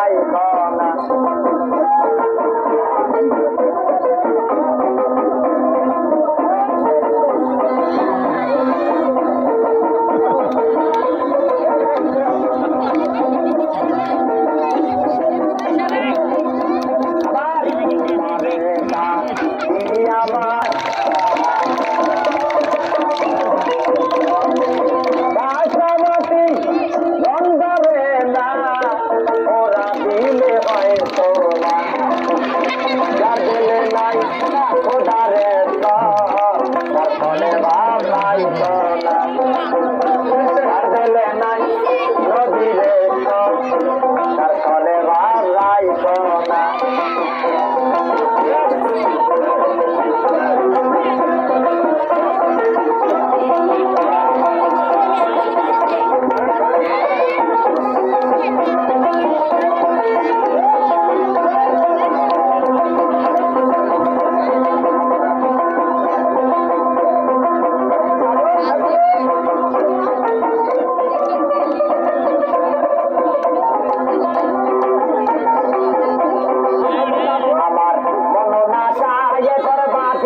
加油！加！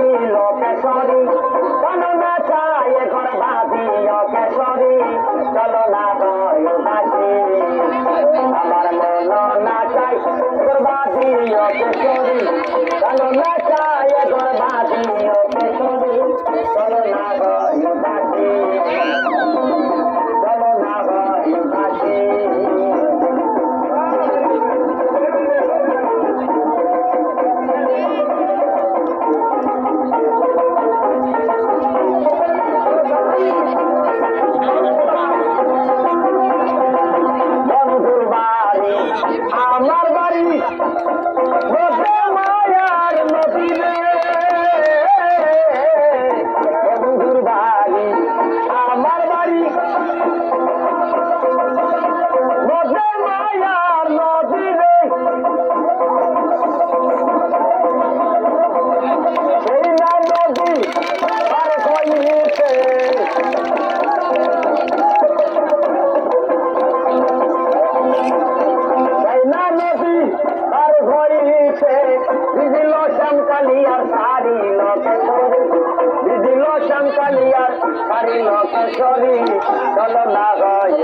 কেশরী চলো না চায় এখন বাঁধি কেশরী চলো না বাসী আমার মন না চাই স্বাধীনতা শরীর চলো না হয়